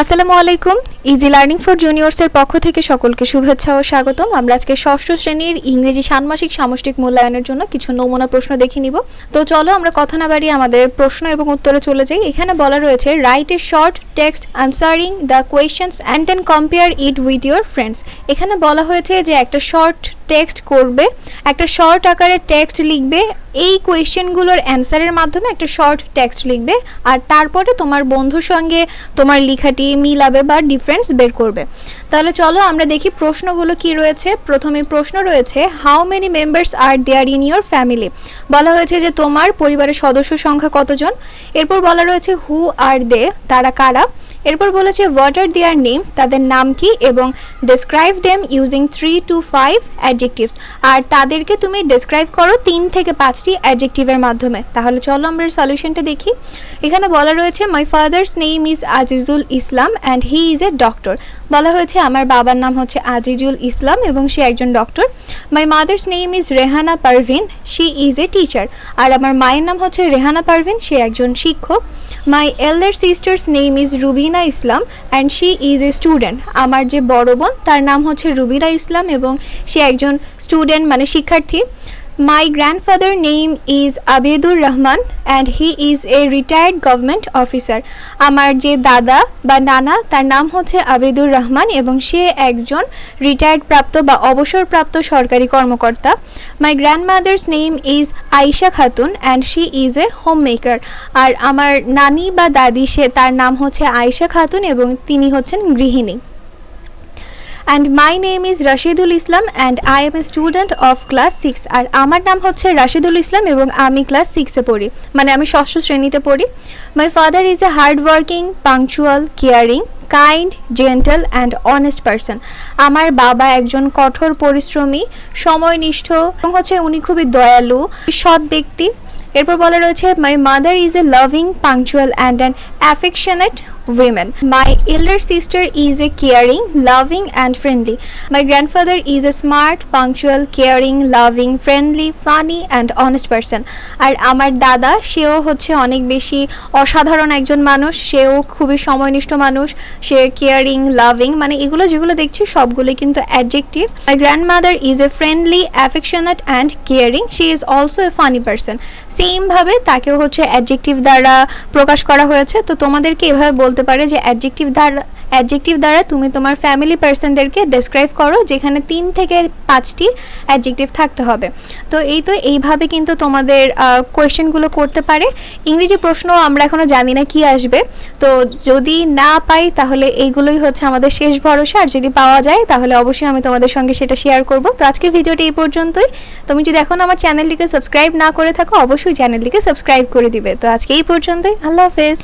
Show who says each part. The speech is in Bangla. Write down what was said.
Speaker 1: আসসালামু আলাইকুম। ইজি লার্নিং ফর জুনিয়র্সের পক্ষ থেকে সকলকে শুভেচ্ছা ও স্বাগতম। আমরা আজকে ষষ্ঠ শ্রেণির ইংরেজি ষান্মাসিক সামষ্টিক মূল্যায়নের জন্য কিছু নমুনা প্রশ্ন দেখে নিব। তো চলো আমরা কথা না বাড়িয়ে আমাদের প্রশ্ন এবং উত্তরে চলে যাই। এখানে বলা রয়েছে write a short text answering the questions and then compare it with your friends এখানে বলা হয়েছে যে, একটা শর্ট টেক্সট করবে, একটা শর্ট আকারে টেক্সট লিখবে, এই কোয়েশ্চেনগুলোর অ্যান্সারের মাধ্যমে একটা শর্ট টেক্সট লিখবে, আর তারপরে তোমার বন্ধুর সঙ্গে তোমার লেখাটি মিলাবে বা ডিফারেন্স বের করবে। তাহলে চলো আমরা দেখি প্রশ্নগুলো কি রয়েছে। প্রথমে প্রশ্ন রয়েছে how many members are there in your family বলা হয়েছে যে তোমার পরিবারের সদস্য সংখ্যা কতজন? এরপর বলা রয়েছে হু আর দে তারা কারা? এরপর বলেছে হোয়াট আর দেয়ার নেমস তাদের নাম কি এবং describe them using three two five adjectives আর তাদেরকে তুমি ডেসক্রাইব করো তিন থেকে পাঁচটি অ্যাডজেক্টিভের মাধ্যমে। তাহলে চলো আমরা সলিউশনটা দেখি। এখানে বলা রয়েছে my father's name is Azizul Islam and he is a doctor বলা হয়েছে, আমার বাবার নাম হচ্ছে আজিজুল ইসলাম এবং সে একজন doctor my mother's name is Rehana Parvin she is a teacher আর আমার মায়ের নাম হচ্ছে রেহানা পারভিন সে একজন শিক্ষক। My elder sister's name is Rubina Islam and she is a student আমার যে বড় বোন, তার নাম হচ্ছে রুবিনা ইসলাম এবং সে একজন স্টুডেন্ট মানে শিক্ষার্থী। My grandfather name is Abedur Rahman and he is a retired government officer আমার যে দাদা বা নানা তার নাম হচ্ছে আবেদুর রহমান এবং সে একজন রিটায়ার্ড প্রাপ্ত বা অবসরপ্রাপ্ত সরকারি কর্মকর্তা। My grandmother's name is Ayesha Khatun and she is a homemaker আর আমার নানি বা দাদি, সে তার নাম হচ্ছে আয়েশা খাতুন এবং তিনি হচ্ছেন গৃহিণী। And my name is Rashidul Islam and I am a student of class six আর আমার নাম হচ্ছে রাশিদুল ইসলাম এবং আমি ক্লাস সিক্সে পড়ি। মানে আমি ষষ্ঠ শ্রেণীতে পড়ি। My father is a hard working punctual caring kind gentle and honest person আমার বাবা একজন কঠোর পরিশ্রমী, সময়নিষ্ঠ এবং হচ্ছে উনি খুবই দয়ালু, সৎ ব্যক্তি। এরপর বলা রয়েছে my mother is a loving punctual and an affectionate women. My elder sister is a caring, loving, and friendly. My grandfather is a smart, punctual, caring, loving, friendly, funny, and honest person. আর আমার দাদা সেও হচ্ছে অনেক বেশি অসাধারণ একজন মানুষ সেও খুবই সময়নিষ্ঠ মানুষ সে কেয়ারিং লাভিং মানে এগুলো যেগুলো দেখছি সবগুলোই কিন্তু adjective my grandmother is a friendly affectionate and caring she is also a funny person সেমভাবে তাকেও হচ্ছে অ্যাডজেক্টিভ দ্বারা প্রকাশ করা হয়েছে তো তোমাদেরকে এভাবে বলতে পারে যে অ্যাডজেক্টিভ দ্বারা অ্যাডজেক্টিভ দ্বারা তুমি তোমার ফ্যামিলি পার্সনদেরকে ডেসক্রাইব করো যেখানে তিন থেকে পাঁচটি অ্যাডজেক্টিভ থাকতে হবে। তো এই তো এইভাবে কিন্তু তোমাদের কোয়েশ্চেনগুলো করতে পারে। ইংরেজি প্রশ্ন আমরা এখনও জানি না কি আসবে। তো যদি না পাই তাহলে এইগুলোই হচ্ছে আমাদের শেষ ভরসা। আর যদি পাওয়া যায় তাহলে অবশ্যই আমি তোমাদের সঙ্গে সেটা শেয়ার করব। তো আজকের ভিডিওটি এই পর্যন্তই। তুমি যদি এখন আমার চ্যানেলটিকে সাবস্ক্রাইব না করে থাকো, অবশ্যই চ্যানেলটিকে সাবস্ক্রাইব করে দিবে। তো আজকে এই পর্যন্তই। আল্লাহ হাফেজ।